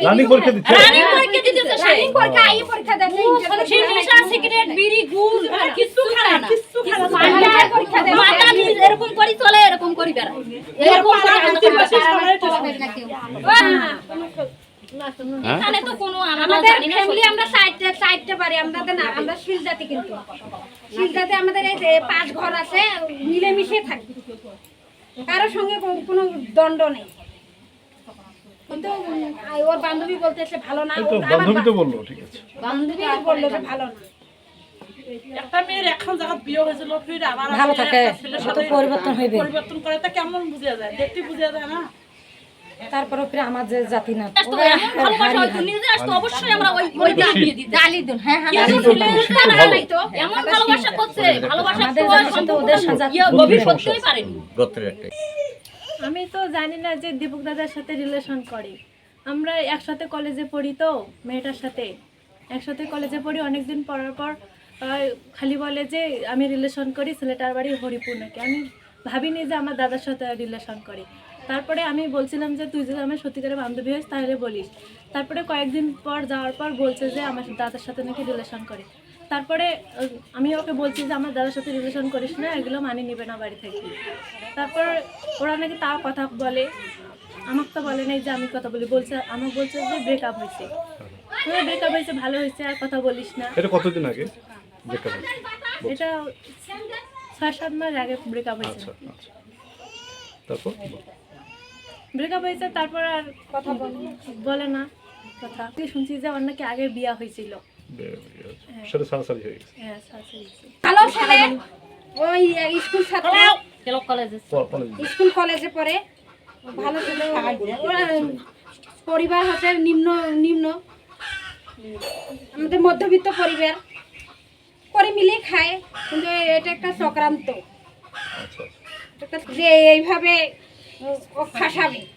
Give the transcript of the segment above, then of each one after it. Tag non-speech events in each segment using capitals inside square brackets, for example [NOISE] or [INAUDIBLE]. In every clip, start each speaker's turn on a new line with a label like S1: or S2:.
S1: Running পরীক্ষা দিচ্ছে
S2: running পরীক্ষা দিতেছে সে
S3: রানিং পরীক্ষা আই পরীক্ষা দেয়
S2: সে নেশা সিগারেট বিড়ি গুল আর কিচ্ছু খায় না।
S3: মাথায় পরীক্ষা দেয়
S2: মাথা নিজ এরকম করি চলে এরকম করি বেড়ায় এরকম করে এখানে তো কোনো
S3: আমাদের ফ্যামিলি আমরা চারটে চারটে বাড়ি আমাদের না আমরা শিল জাতি কিন্তু। শিল জাতি আমাদের এই যে পাঁচ ঘর আছে মিলেমিশে থাকি। কারোর সঙ্গে কোনো- দণ্ড নেই। কিন্তু ওর বান্ধবী বলতেছে ভালো না
S1: এই তো
S3: ওর- আমার
S1: বান্ধবী তো বলল ঠিক আছে।
S3: বান্ধবী বলল যে ভালো না।
S4: একটা মেয়ের এখন জায়গা বিয়ে হয়েছিল ফির আবার
S5: ভালো থাকে,
S4: একটা ছেলের
S5: কত
S4: সাথে
S5: পরিবর্তন হইবে।
S4: পরিবর্তন করে তা কেমন বুঝা যায়? দেখতে বুঝা যায় না।
S5: তারপরে ফিরে আমার যে জাতি না
S2: আসতো, অবশ্যই আমরা ওই- দিয়ে।
S5: গালি দুন হ্যাঁ হ্যাঁ
S2: এমন ভালোবাসা করছে, ভালোবাসা
S5: সাথে ওদের
S2: পারেনি।
S6: আমি তো জানি না যে দীপক দাদার সাথে রিলেশন করে। আমরা একসাথে কলেজে পড়ি তো, মেয়েটার সাথে। একসাথে কলেজে পড়ি, অনেকদিন পড়ার পর খালি বলে যে আমি রিলেশন করি, ছেলেটার বাড়ি হরিপুর নাকি আমি ভাবিনি যে আমার দাদার সাথে রিলেশন করি। তারপরে আমি বলছিলাম যে, তুই যদি আমার সত্যিকারের বান্ধবী হস, তাহলে বলিস। তারপরে কয়েকদিন পর যাওয়ার পর বলছে যে, আমার দাদার সাথে নাকি রিলেশন করে। তারপরে আমি ওকে বলছি যে আমার দাদার সাথে রিলেশন করিস না এগুলো মানি নিবে না বাড়ি থেকে। তারপর ওরা নাকি তাও কথা বলে। আমাকে তো বলে নাই যে আমি কথা বলি। বলছে আমাকে বলছে যে ব্রেকআপ হয়েছে। ব্রেকআপ হয়েছে ভালো হয়েছে আর কথা বলিস না।
S1: এটা কতদিন আগে? ব্রেকআপ
S6: এটা ছয় সাত মাস আগে ব্রেকআপ হয়েছে।
S1: আচ্ছা আচ্ছা। তারপর?
S6: ব্রেকআপ হয়েছে তারপর আর কথা বলে না। কথা তুই শুনছি যে ওর নাকি আগে বিয়া হয়েছিল।
S1: সেটা সারাসারি হয়ে গেছে
S6: হ্যাঁ।
S3: ভালো ছেলে ওই স্কুল ছাত্র স্কুল কলেজে পড়ে। ভালো ছেলে পরিবার হচ্ছে নিম্ন নিম্ন। আমাদের মধ্যবিত্ত পরিবার। করে মিলে খায়। কিন্তু এটা একটা চক্রান্ত।
S1: আচ্ছা
S3: যে এইভাবে ও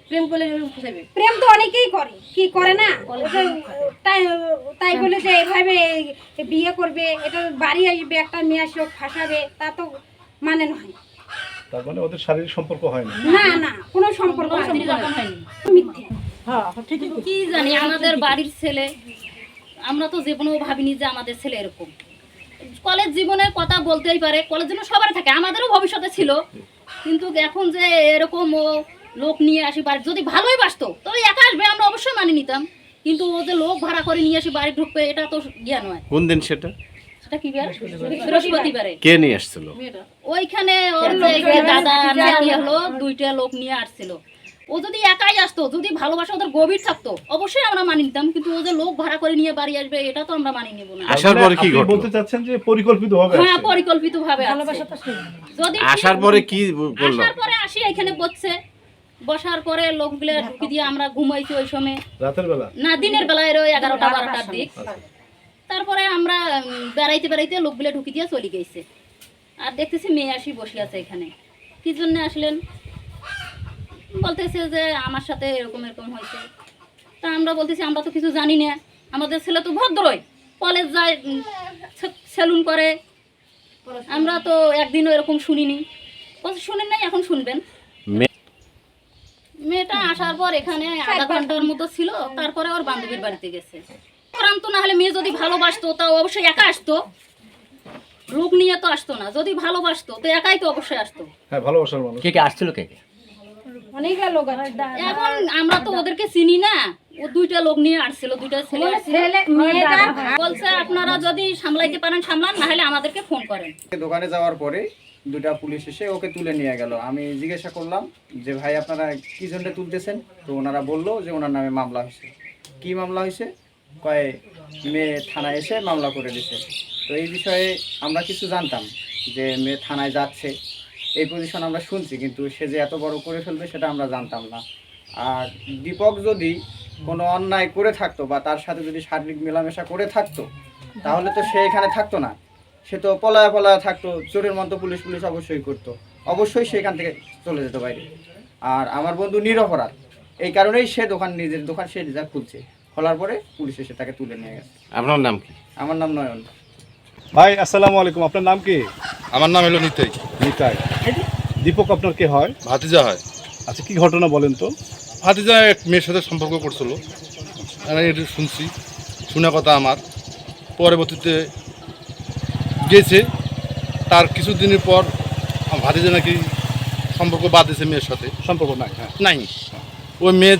S2: প্রেম করলে এরকম
S3: প্রেম তো অনেকেই করে। কি করে না? তাই তাই বলে যে এভাবে বিয়ে করবে এটা বাড়ি আসবে একটা মেয়ে আসবে ফাঁসাবে তা তো মানে নয়।
S1: তার মানে ওদের শারীরিক সম্পর্ক হয় না।
S3: না না কোনো সম্পর্ক মিথ্যে।
S4: হ্যাঁ ঠিকই
S2: কি জানি আমাদের বাড়ির ছেলে আমরা তো জীবনেও ভাবিনি যে আমাদের ছেলে এরকম। কলেজ জীবনের কথা বলতেই পারে কলেজ জীবনে সবার থাকে আমাদেরও ভবিষ্যতে ছিল। কিন্তু এখন যে এরকম ও লোক নিয়ে আসি বাড়ি যদি ভালোই বাসতো তবে একা আসবে আমরা অবশ্যই মানি নিতাম। কিন্তু ও যে লোক ভাড়া করে নিয়ে আসি বাড়ি ঢুকবে এটা তো জ্ঞান নয়।
S7: কোন দিন সেটা?
S2: সেটা কি বার বৃহস্পতিবারে।
S7: কে নিয়ে আসছিল?
S2: ওইখানে ওর দাদা নাকি হলো দুইটা লোক নিয়ে আসছিল। ও যদি একাই আসতো যদি ভালোবাসা ওদের গভীর থাকতো অবশ্যই আমরা মানি নিতাম কিন্তু ও যে লোক ভাড়া করে নিয়ে বাড়ি আসবে এটা তো আমরা মানি নেব না।
S7: আসার পরে কি ঘটলো?
S1: বলতে চাচ্ছেন যে পরিকল্পিত হবে
S2: হ্যাঁ পরিকল্পিত ভাবে যদি
S7: আসার পরে কি বলল?
S2: আসার পরে আসি এখানে বসছে। বসার পরে লোকগুলো ঢুকি দিয়ে আমরা ঘুমাইছি ওই সময়।
S1: রাতের বেলা?
S2: না দিনের বেলায় ওই এগারোটা বারোটার দিক। তারপরে আমরা বেড়াইতে বেড়াইতে লোকগুলো ঢুকি দিয়ে চলে গেছে। আর দেখতেছি মেয়ে আসি বসে আছে এখানে। কি জন্য আসলেন? বলতেছে যে আমার সাথে এরকম এরকম হয়েছে। তা আমরা বলতেছি আমরা তো কিছু জানি না। আমাদের ছেলে তো ভদ্রই। কলেজ যায় সেলুন করে। আমরা তো একদিনও এরকম শুনিনি। বলছে শুনেন নাই এখন শুনবেন। মেয়েটা আসার পর এখানে আধা ঘণ্টার মতো ছিল তারপরে ওর বান্ধবীর বাড়িতে গেছে। ক্রান্ত না হলে মেয়ে যদি ভালোবাসতো তা অবশ্যই একা আসতো। লোক নিয়ে তো আসতো না। যদি ভালোবাসতো তো একাই তো অবশ্যই আসতো।
S1: হ্যাঁ ভালোবাসার মানুষ।
S7: কে কে আসছিল কে কে?
S3: অনেক লোক আছে।
S2: এখন আমরা তো ওদেরকে চিনি না। ও দুইটা লোক নিয়ে আসছিল দুইটা ছেলে বলছে আপনারা যদি সামলাইতে পারেন সামলান না হলে আমাদেরকে ফোন করেন।
S8: দোকানে যাওয়ার পরে দুটা পুলিশ এসে ওকে তুলে নিয়ে গেল। আমি জিজ্ঞাসা করলাম যে ভাই আপনারা কি জন্য তুলতেছেন? তো ওনারা বলল যে ওনার নামে মামলা হয়েছে। কি মামলা হয়েছে? কয়ে মেয়ে থানায় এসে মামলা করে দিছে। তো এই বিষয়ে আমরা কিছু জানতাম যে মেয়ে থানায় যাচ্ছে। এই পজিশন আমরা শুনছি কিন্তু সে যে এত বড় করে ফেলবে সেটা আমরা জানতাম না। আর দীপক যদি কোনো অন্যায় করে থাকতো বা তার সাথে যদি শারীরিক মেলামেশা করে থাকতো তাহলে তো সে এখানে থাকতো না। সে তো পলায়া পলায়া থাকতো চোরের মতো পুলিশ পুলিশ অবশ্যই করতো। অবশ্যই সে এখান থেকে চলে যেত বাইরে। আর আমার বন্ধু নিরপরাধ এই কারণেই সে দোকান নিজের দোকান সে নিজে খুলছে। খোলার পরে পুলিশ এসে তাকে তুলে নিয়ে গেছে।
S7: আপনার নাম কি?
S8: আমার নাম নয়ন।
S1: ভাই আসসালামু আলাইকুম। আপনার নাম কি?
S9: আমার নাম হলো নিতাই।
S1: নিতাই। দীপক আপনার কে হয়?
S9: ভাতিজা হয়।
S1: আচ্ছা কি ঘটনা বলেন তো?
S9: ভাতিজা এক মেয়ের সাথে সম্পর্ক করছিল। আমি এটা শুনছি শোনা কথা আমার। পরবর্তীতে গেছে। তার কিছুদিনের পর ভাতিজা নাকি সম্পর্ক বাদ দিয়েছে মেয়ের সাথে।
S1: সম্পর্ক নাই হ্যাঁ।
S9: নাই। ওই মেয়ে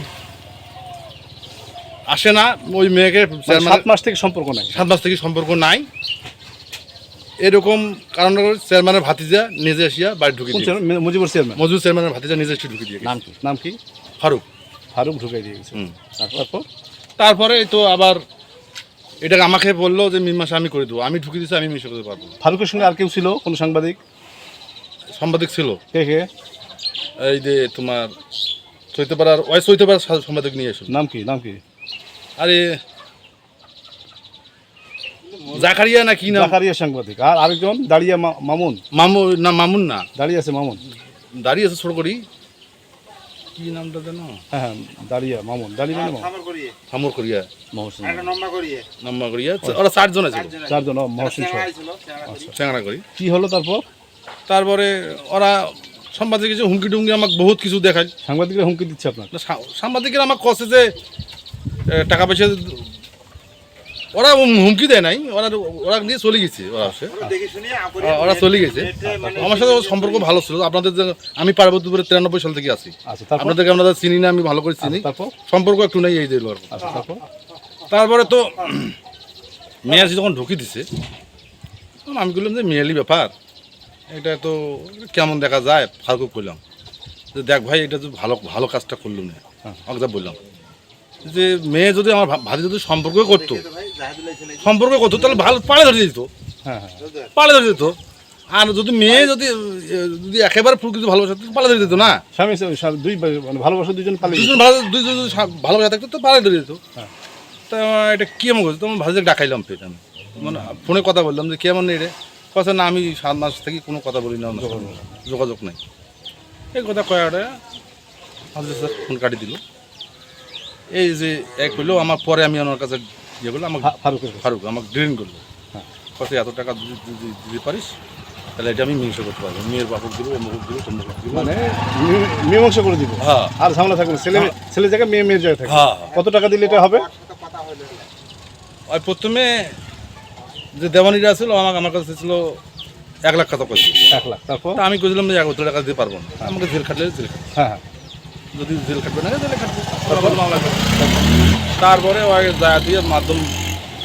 S9: আসে না ওই মেয়েকে
S1: মানে সাত মাস থেকে সম্পর্ক নাই।
S9: সাত মাস থেকে সম্পর্ক নাই। এরকম কারণ চেয়ারম্যানের ভাতিজা নিজে আসিয়া বাড়ি ঢুকে?
S1: মজিবুর চেয়ারম্যান?
S9: মজুর চেয়ারম্যানের ভাতিজা নিজে এসে ঢুকে দিয়ে
S7: নাম কি?
S1: নাম কি?
S9: ফারুক।
S1: ফারুক ঢুকাই দিয়ে গেছে। তারপর
S9: তারপরে? তো আবার এটা আমাকে বলল যে মিন মাসে আমি করে দেবো। আমি ঢুকে দিচ্ছি আমি মিশে করতে পারব।
S1: ফারুকের সঙ্গে আর কেউ ছিল? কোনো সাংবাদিক?
S9: সাংবাদিক ছিল।
S1: কে কে?
S9: এই যে তোমার চৈতপাড়ার ওই চৈতপাড়ার সাংবাদিক নিয়ে এসো
S1: নাম কি? নাম কি?
S9: আরে জাকারিয়া না কি না
S1: জাকারিয়া সাংবাদিক। আর আরেকজন দাঁড়িয়ে মামুন।
S9: মামু না মামুন না।
S1: দাঁড়িয়ে আছে মামুন।
S9: দাঁড়িয়ে আছে ছোট করি। কি নামটা জানো
S1: হ্যাঁ হ্যাঁ দাঁড়িয়ে মামুন। দাঁড়িয়ে মানে মামুন।
S9: সামর করিয়া।
S7: মহসিন।
S9: নাম্মা করিয়া। ওরা চারজন আছে।
S1: চারজন মহসিন সহ।
S9: চেঙ্গা করি।
S1: কি হলো তারপর?
S9: তারপরে ওরা সাংবাদিক কিছু হুমকি টুমকি আমাকে বহুত কিছু দেখায়।
S1: সাংবাদিকরা হুমকি দিচ্ছে আপনার
S9: সাংবাদিকেরা আমাকে কষে যে টাকা পয়সা ওরা হুমকি দেয় নাই ওরা ওরা নিয়ে চলে গেছে ওরা আসে। ওরা- ওরা চলে গেছে। আমার সাথে সম্পর্ক ভালো ছিল আপনাদের আমি পার্বতীপুরে তিরানব্বই সাল থেকে আছি।
S1: আচ্ছা
S9: আপনাদেরকে আপনাদের চিনি না আমি ভালো করে চিনি।
S1: আচ্ছা,
S9: সম্পর্ক একটু নেই এই দিল
S1: আচ্ছা তারপরে?
S9: তো [CLEARS THROAT] মেয়ে আসি যখন ঢুকি দিছে তখন আমি বললাম যে মেয়ালি ব্যাপার। এটা তো কেমন দেখা যায়? ফালকু করলাম যে দেখ ভাই এটা তো ভালো ভালো কাজটা করলাম না।
S1: হ্যাঁ।
S9: আমাকে বললাম। যে মেয়ে যদি আমার ভাতি যদি সম্পর্ক করতো সম্পর্ক করতো তাহলে ভালো পাড়ে ধরে দিত।
S1: হ্যাঁ হ্যাঁ।
S9: পাড়ে ধরে দিত। আর যদি মেয়ে যদি যদি একেবারে প্রকৃতি ভালোবাসা পাড়ে ধরে দিত না?
S1: স্বামী দুই মানে ভালোবাসা দুজন পালিয়ে
S9: দুজন ভালো দুজন যদি ভালোবাসা থাকতো তো পাড়ে ধরে দিত।
S1: হ্যাঁ।
S9: তা এটা কেমন করছে তোমার ভালো ডাকাইলাম পেট আমি। মানে ফোনে কথা বললাম যে কেমন নেই রে? কথা না আমি সাত মাস থেকে কোনো কথা বলি না যোগাযোগ নাই। এই কথা কয়াটা স্যার ফোন কাটি দিল। এই যে এক হইল আমার পরে আমি ওনার কাছে ইয়ে করল আমাকে
S1: ফারুক
S9: ফারুক আমাকে ড্রেন করল।
S1: হ্যাঁ।
S9: কত এত টাকা দিতে পারিস তাহলে এটা আমি মিংস করতে পারব। মেয়ের বাপক দিব অমুক দিব তমুক দিব।
S1: মানে মীমাংসা করে দিব।
S9: হ্যাঁ।
S1: আর ঝামেলা থাকবে ছেলে ছেলে জায়গায় মেয়ে মেয়ের জায়গায় থাকবে।
S9: হ্যাঁ।
S1: কত টাকা দিলে এটা হবে?
S9: আর প্রথমে যে দেওয়ানিরা ছিল আমাকে আমার কাছে ছিল এক লাখ টাকা কইছিল
S1: এক লাখ। তারপর?
S9: আমি কইছিলাম যে এক টাকা দিতে পারব না। আমাকে জেল খাটলে জেল
S1: হ্যাঁ হ্যাঁ।
S9: যদি জেল খাটবে না জেলে খাটবে। তারপর? মামলা। তারপরে ওই যা দিয়ে মাধ্যম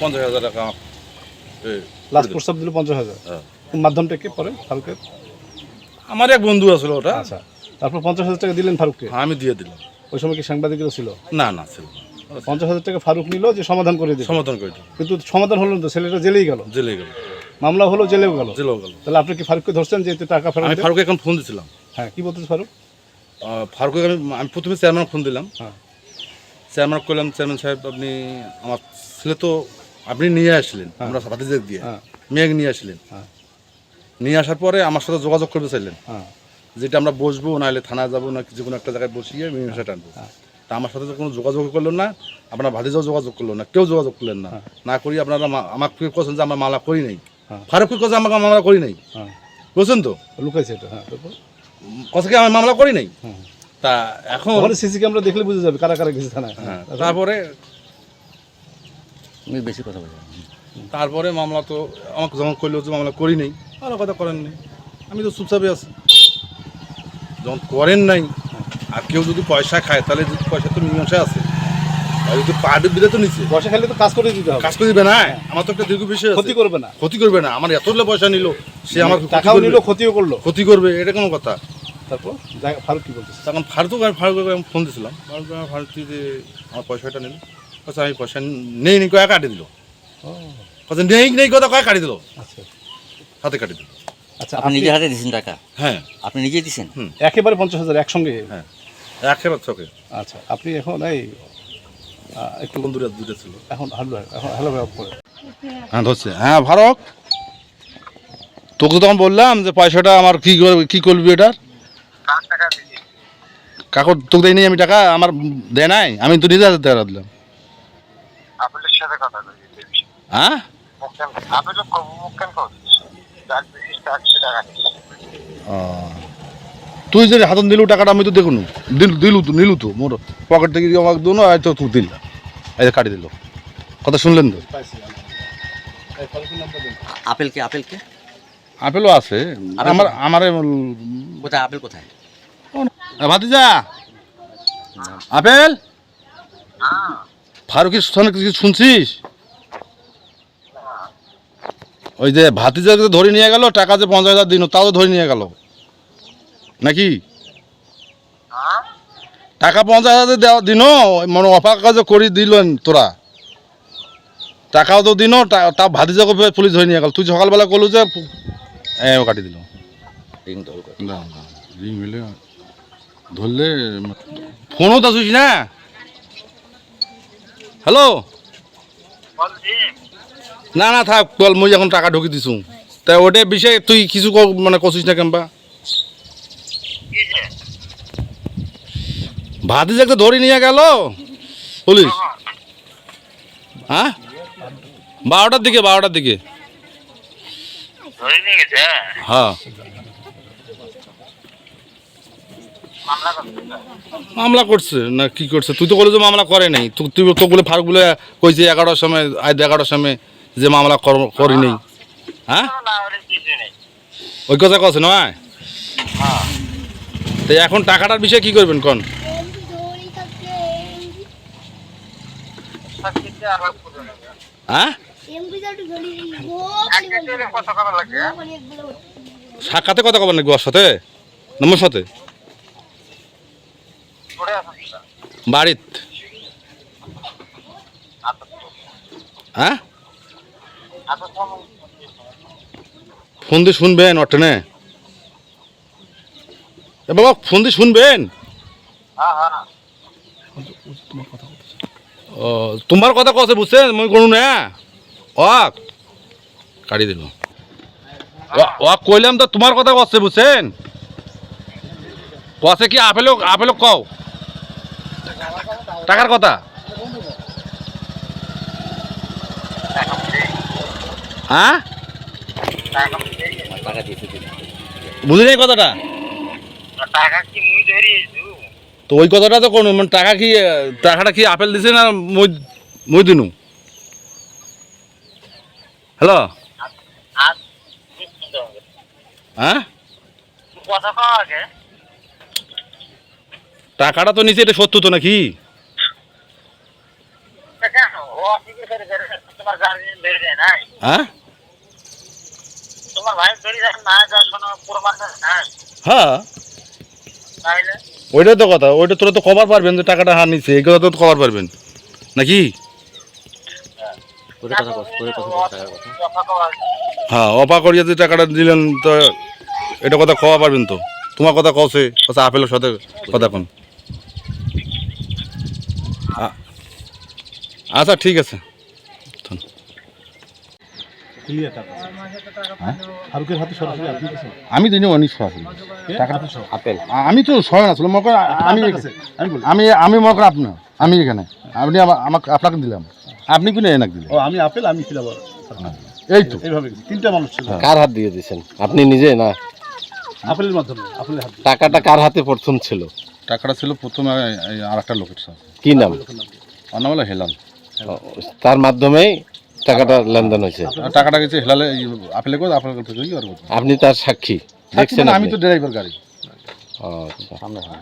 S9: পঞ্চাশ হাজার টাকা
S1: লাস্ট প্রস্তাব দিল পঞ্চাশ হাজার।
S9: হ্যাঁ।
S1: মাধ্যমটা কে পরে? ফারুকের?
S9: আমার এক বন্ধু আছিল ওটা।
S1: আচ্ছা। তারপর পঞ্চাশ হাজার টাকা দিলেন ফারুককে?
S9: হ্যাঁ, আমি দিয়ে দিলাম।
S1: ওই সময় কি সাংবাদিকরা ছিল?
S9: না না ছিল।
S1: পঞ্চাশ হাজার টাকা ফারুক নিল যে সমাধান করে দিল।
S9: সমাধান করে দিল।
S1: কিন্তু সমাধান হলো না তো ছেলেটা জেলেই গেল।
S9: জেলে গেল।
S1: মামলা হলো জেলেও গেল।
S9: জেলেও গেল।
S1: তাহলে আপনি কি ফারুককে ধরছেন যে টাকা ফেরত
S9: আমি
S1: দেন?
S9: এখন ফোন দিছিলাম।
S1: হ্যাঁ কি বলতেছে ফারুক?
S9: ফারুকে আমি আমি প্রথমে চেয়ারম্যান ফোন দিলাম।
S1: হ্যাঁ।
S9: চেয়ারম্যান করলাম চেয়ারম্যান সাহেব আপনি আমার ছেলে তো আপনি নিয়ে আসলেন আমরা ভাতিজেক দিয়ে।
S1: হ্যাঁ।
S9: মেয়েকে নিয়ে আসলেন।
S1: হ্যাঁ।
S9: নিয়ে আসার পরে আমার সাথে যোগাযোগ করতে চাইলেন।
S1: হ্যাঁ।
S9: যেটা আমরা বসবো নাহলে থানায় যাব না যে কোনো একটা জায়গায় বসিয়ে মীমাংসা টানবো
S1: হ্যাঁ।
S9: তা আমার সাথে কোনো যোগাযোগ করল না আপনার ভাতিজাও যোগাযোগ করল না কেউ যোগাযোগ করলেন না। না করি আপনারা আমাকে বলছেন যে আমরা মামলা করি নাই।
S1: হ্যাঁ।
S9: ফারুক কথা আমাকে মামলা করি নাই।
S1: হ্যাঁ।
S9: বুঝছেন তো?
S1: লুকাইছে এটা হ্যাঁ তারপর?
S9: কথা কি আমি মামলা করি নাই। তা এখন
S1: ওখানে সিসি ক্যামেরা দেখলে বুঝে যাবে কারা কারা গেছে থানায়।
S9: হ্যাঁ তারপরে
S7: আমি বেশি কথা বলি
S9: তারপরে মামলা তো আমাকে যখন করল যে মামলা করি নাই আরও কথা করেন নাই। আমি তো চুপচাপে আছি। যখন করেন নাই আর কেউ যদি পয়সা খায় তাহলে যদি পয়সা তো মীমাংসা আছে। বিলে তো নিচ্ছে
S1: পয়সা খেলে তো কাজ করে দিতে হবে।
S9: কাজ করে দিবে না? আমার তো একটা দীর্ঘ বিষয়
S1: ক্ষতি করবে না।
S9: ক্ষতি করবে না। আমার এতগুলো পয়সা নিল সে আমার
S1: টাকাও নিল ক্ষতিও করল।
S9: ক্ষতি করবে এটা কোনো কথা।
S1: তারপর? জায়গা- ফারুক কি বলতেছে?
S9: তখন ফারুক আমি ফারুক আমি ফোন দিয়েছিলাম ফারুক ফারুক তুই যে আমার পয়সাটা নিল? আচ্ছা আমি পয়সা নেই নেই কয়া কাটি দিল।
S1: ও।
S9: কথা নেই নেই কথা কয়া কাটি দিল।
S1: আচ্ছা।
S9: হাতে কাটি দিল।
S1: আচ্ছা
S7: আপনি
S1: আপনি
S7: নিজের হাতে দিয়েছেন টাকা?
S9: হ্যাঁ।
S7: আপনি দিয়েছেন
S1: একেবারে পঞ্চাশ হাজার একসঙ্গে?
S9: হ্যাঁ। একেবারে
S1: আচ্ছা আপনি এখন এই একটু
S9: দূরে দূরে ছিল।
S1: এখন হ্যালো এখন হ্যালো ভাই করে।
S9: হ্যাঁ ধরছে। হ্যাঁ ফারুক। তোকে তো তখন বললাম যে পয়সাটা আমার কি কি করবি এটার কাকর তোকে দেয়নি আমি টাকা? আমার দেয় নাই? আমি তো নিজে হাতে টাকা দিলাম। হ্যাঁ? ও। তুই যদি হাতন দিলু টাকাটা আমি তো দেখুন। দিল দিলু তো নিলু তো মোর পকেট থেকে আমাকে দোনো হয়তো তুই দিল। এই যে কাটি দিল। কথা শুনলেন তো?
S1: নামটা দিন
S7: আপেলকে আপেলকে
S9: আপেলও আছে। আমার আমার
S7: কোথায়? আপেল কোথায়?
S9: ভাতিজা! আপেল? ফারুকের সঙ্গে কিছু শুনছিস? ওই যে ভাতিজাকে ধরে নিয়ে গেল টাকা যে পঞ্চাশ হাজার দিন তাও ধরে নিয়ে গেল। নাকি? টাকা পঞ্চাশ হাজার দেওয়া দিন মানে অফার কাজও করে দিলেন তোরা। টাকাও তো দিন তা ভাতি ভাতিজাকে পুলিশ ধরে নিয়ে গেল। তুই সকালবেলা করলু যে ও কাটি দিল। ধরলে ফোনও তো আসিস না? হ্যালো না না থাক বল মুই এখন টাকা ঢুকি দিছু। তা ওটা বিষয়ে তুই কিছু মানে কছিস না কেমবা? ভাতি যে একটা ধরে নিয়ে গেল? পুলিশ। হ্যাঁ? বারোটার দিকে বারোটার দিকে।
S10: নিয়ে
S9: হ্যাঁ।
S10: মামলা
S9: মামলা করছে না কি করছে? তুই তো বলে যে মামলা করে নাই। তুই তুই তো বলে ফারুক বলে কইছে এগারোটার সময় আজ এগারোটার সময় যে মামলা কর- নেই। হ্যাঁ? ওই কথা কছে নয়? তো এখন টাকাটার বিষয়ে কি করবেন কোন?
S10: সাক্ষীতে নেবে
S9: হ্যাঁ।
S10: সাক্ষীতে
S9: কথা কবার নাকি ওর সাথে? নম্বর সাথে। বাড়িত। হ্যাঁ?
S10: ফোন
S9: ফোন দিয়ে শুনবেন অটেনে এ বাবা ফোন দিয়ে শুনবেন?
S10: হ্যাঁ হ্যাঁ।
S9: ও, তোমার কথা কছে বুঝছেন? মই কোনো না। অক কাটি দিল। অক কইলাম তো তোমার কথা কছে বুঝছেন? কছে কি আপেলো আপেলো কও? টাকার কথা? হ্যাঁ? বুঝলি কথাটা?
S10: টাকা কি মুই ধরিয়েছু?
S9: তো ওই কথাটা তো কোনো মানে টাকা কি টাকাটা কি আপেল দিছে না মই মই দিনু? হ্যালো? হ্যাঁ? টাকাটা তো নিচে এটা সত্য তো নাকি? হ্যাঁ?
S10: তোমার ভাই ধরে দেয় না যা শোনো প্রমাণ নাই
S9: হ্যাঁ। ওইটাই তো কথা ওইটা তোরা তো কভার পারবেন যে টাকাটা হার নিচ্ছে এই কথা তো কভার পারবেন। নাকি? হ্যাঁ অপা করিয়া যে টাকাটা দিলেন তো এটা কথা খাওয়া পারবেন তো। তোমার কথা কছে কথা আপেলের সাথে কথা কোন। আচ্ছা ঠিক আছে।
S1: ক্লিয়ার টাকা ফারুকের হাতে সরাসরি আপনি দিয়েছেন
S9: আমি সরাসরি। টাকাটা তো
S7: আপেল।
S9: আমি তো সয় না ছিল মনে করেন আমি
S1: আমি
S9: আমি আমি মনে করেন আপনার আমি এখানে। আপনি আমা- আমাকে আপনাকে দিলাম। আপনি কিনে এনাক দিলেন।
S1: ও আমি আপেল আমি
S9: এই তো।
S1: এইভাবে তিনটা মানুষ ছিল।
S11: কার হাত দিয়ে দিয়েছেন? আপনি নিজে না?
S1: আপেলের মাধ্যমে আপেলের হাত
S11: টাকাটা কার হাতে প্রথম ছিল?
S9: টাকাটা ছিল প্রথমে আর একটা লোকের সাথে।
S11: কি নাম?
S9: হলো হেলাল।
S11: তার মাধ্যমেই টাকাটা লেনদেন হয়েছে।
S9: আর টাকাটা গেছে হেলালে আপেলে করে আপেল থেকে কি আর
S11: আপনি তার সাক্ষী দেখছেন
S9: মানে আমি
S11: আপনি?
S9: তো ড্রাইভার গাড়ি।
S11: আচ্ছা।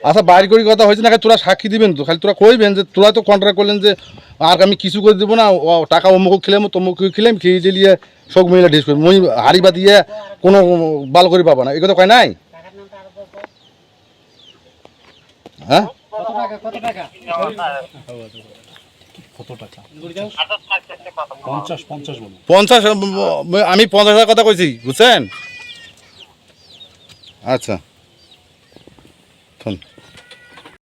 S9: আচ্ছা বাইর করি কথা হয়েছে না তোরা সাক্ষী দিবেন তো খালি তোরা কইবেন যে তোরা তো কন্ট্রাক্ট করলেন যে আর আমি কিছু করে দেবো না ও টাকা অমুক খেলাম তমুক খেলাম খেয়ে জেলিয়ে সব মহিলা ডিস করি মই হাড়ি বা দিয়ে কোনো বাল করে পাবা না। এই কথা কয় নাই? হ্যাঁ?
S1: কত টাকা? পঞ্চাশ পঞ্চাশ বলুন।
S9: পঞ্চাশ আমি পঞ্চাশ হাজার কথা কইছি বুঝছেন? আচ্ছা। শোন